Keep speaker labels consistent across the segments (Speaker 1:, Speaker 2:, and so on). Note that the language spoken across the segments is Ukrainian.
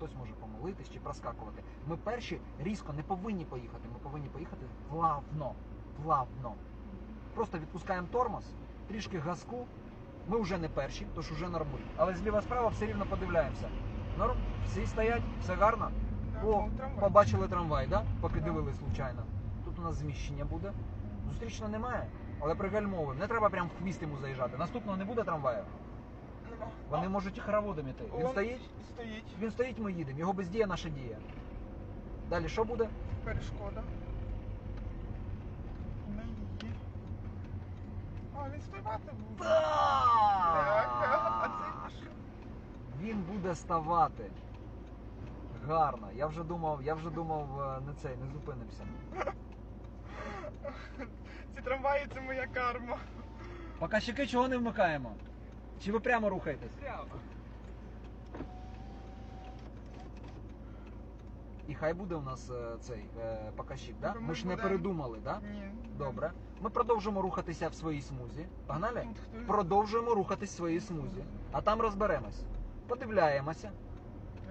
Speaker 1: хтось може помилитись чи проскакувати. Ми перші різко не повинні поїхати. Ми повинні поїхати плавно. Плавно. Просто відпускаємо тормоз, трішки газку. Ми вже не перші, тож вже нормуль. Але зліва справа все рівно подивляємося. Норм, всі стоять, все гарно. О,
Speaker 2: ну,
Speaker 1: побачили трамвай, да? Поки дивились случайно. Тут у нас зміщення буде. Зустрічного немає, але пригальмовуємо. Не треба прям в хвіст йому заїжджати. Наступного не буде трамваю. Вони можуть і хороводом іти. Він стоїть?
Speaker 2: Стоїть.
Speaker 1: Він стоїть, ми їдемо. Його бездія наша дія. Далі що буде?
Speaker 2: Перешкода. Не її. А, він стояти буде. Так?
Speaker 1: Він буде ставати. Гарно. Я вже думав, я вже думав, е, не цей, не зупинимося.
Speaker 2: Ці трамваї це моя карма.
Speaker 1: Показчики чого не вмикаємо? Чи ви прямо рухаєтесь?
Speaker 2: Прямо.
Speaker 1: І хай буде у нас е, цей е, показчик, да? Ми
Speaker 2: ми
Speaker 1: ж не
Speaker 2: будемо-
Speaker 1: передумали, да?
Speaker 2: Ні.
Speaker 1: Добре. Ми продовжуємо рухатися в своїй смузі. Погнали?
Speaker 2: Хтось-
Speaker 1: Продовжуємо рухатись в своїй смузі. А там розберемось. Подивляємося.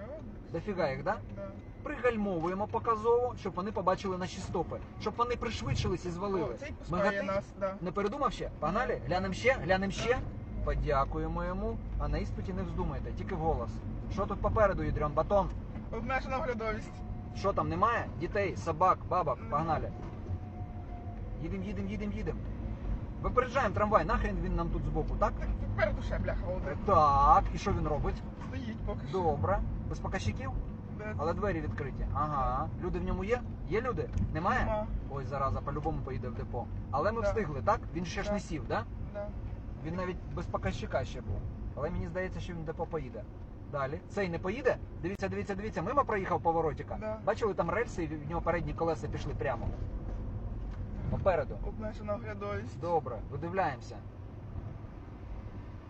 Speaker 2: О,
Speaker 1: Дофіга їх, да?
Speaker 2: Да.
Speaker 1: Пригальмовуємо показово, щоб вони побачили наші стопи. Щоб вони пришвидшились і звалили.
Speaker 2: О, цей пускає
Speaker 1: Мигатить?
Speaker 2: нас, да.
Speaker 1: Не передумав ще? Погнали? Глянемо ще? Глянемо ще? Подякуємо йому. А на іспиті не вздумайте, тільки вголос. Що тут попереду, ядрен батон?
Speaker 2: Обмежена оглядовість.
Speaker 1: Що там немає? Дітей, собак, бабок, погнали. Їдем, їдем, їдем, їдем. Випереджаємо трамвай, нахрен він нам тут збоку, так?
Speaker 2: Так, попереду ще бляха один.
Speaker 1: Так, і що він робить?
Speaker 2: Стоїть поки що.
Speaker 1: Добре. Без показчиків,
Speaker 2: Де-
Speaker 1: але двері відкриті. Ага. Люди в ньому є? Є люди? Немає?
Speaker 2: Нема.
Speaker 1: Ой, зараза, по-любому поїде в депо. Але ми
Speaker 2: Да.
Speaker 1: встигли, так? Він ще ж
Speaker 2: Да.
Speaker 1: не сів, так?
Speaker 2: Да.
Speaker 1: Він навіть без показчика ще був. Але мені здається, що він депо поїде. Далі. Цей не поїде? Дивіться, дивіться, дивіться. Мимо проїхав поворотика.
Speaker 2: Да.
Speaker 1: Бачили там рельси, і в нього передні колеса пішли прямо. Попереду.
Speaker 2: Обмежена оглядовість.
Speaker 1: Добре, видивляємося.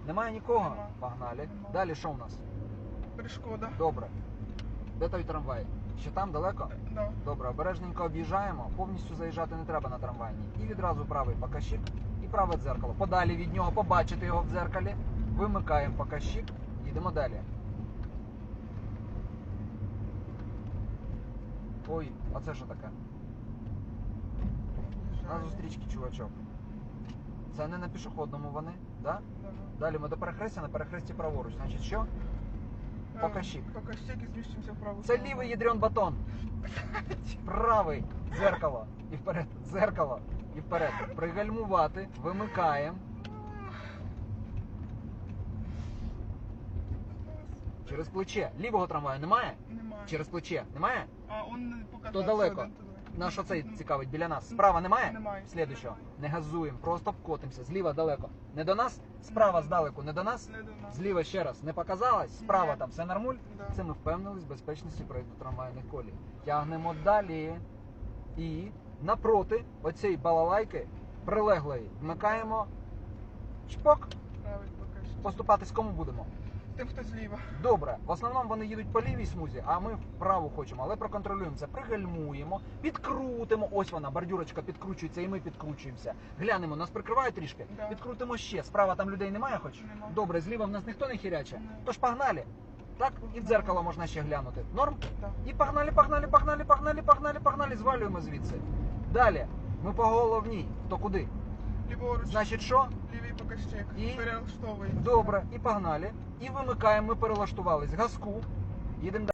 Speaker 1: Немає нікого?
Speaker 2: Нема.
Speaker 1: Погнали.
Speaker 2: Нема.
Speaker 1: Далі що у нас?
Speaker 2: Перешкода.
Speaker 1: Добре. Де той трамвай? Ще там далеко?
Speaker 2: Да.
Speaker 1: Добре, обережненько об'їжджаємо, повністю заїжджати не треба на трамвайні. І відразу правий покащик праве дзеркало. Подалі від нього побачити його в дзеркалі. Вимикаємо покащик, їдемо далі. Ой, а це що таке? На зустрічки, чувачок. Це не на пішохідному вони, да?
Speaker 2: Да.
Speaker 1: Далі ми до перехрестя, на перехресті праворуч. Значить що?
Speaker 2: Е,
Speaker 1: Покажчик.
Speaker 2: Покажчик і зміщуємося вправо.
Speaker 1: Це лівий ядрен батон. Правий дзеркало. І вперед. Дзеркало. І вперед. Пригальмувати. Вимикаємо. Через плече. Лівого трамваю немає?
Speaker 2: Немає.
Speaker 1: Через плече. Немає?
Speaker 2: А, он не показав.
Speaker 1: То далеко.
Speaker 2: один.
Speaker 1: Наш оцей цікавить біля нас. Справа немає?
Speaker 2: Немає.
Speaker 1: Слідуючого. Не газуємо, просто вкотимося. Зліва далеко. Не до нас? Справа здалеку. Не до нас?
Speaker 2: Не до нас.
Speaker 1: Зліва ще раз. Не показалось? Справа там все нормуль?
Speaker 2: Да.
Speaker 1: Це ми впевнились в безпечності проєкту трамвайних колій. Тягнемо далі. І напроти оцієї балалайки прилеглої вмикаємо чпок.
Speaker 2: Покажчик.
Speaker 1: Поступатись кому будемо?
Speaker 2: Тим, хто зліва.
Speaker 1: Добре, в основному вони їдуть по лівій смузі, а ми вправу хочемо, але проконтролюємо це, пригальмуємо, підкрутимо. Ось вона, бордюрочка підкручується, і ми підкручуємося. Глянемо, нас прикривають трішки.
Speaker 2: Да.
Speaker 1: Підкрутимо ще. Справа там людей немає, хоч
Speaker 2: Нема.
Speaker 1: добре, зліва в нас ніхто не хіряче.
Speaker 2: Ні.
Speaker 1: Тож погнали. Так, і в дзеркало можна ще глянути. Норм?
Speaker 2: Да.
Speaker 1: І погнали, погнали, погнали, погнали, погнали, погнали, звалюємо звідси. Далі. Ми по головній. То куди?
Speaker 2: Ліворуч.
Speaker 1: Значить, що?
Speaker 2: Лівий покажчик.
Speaker 1: І?
Speaker 2: Перелаштовуємо.
Speaker 1: Добре, і погнали. І вимикаємо, ми перелаштувались. Газку. Їдемо далі.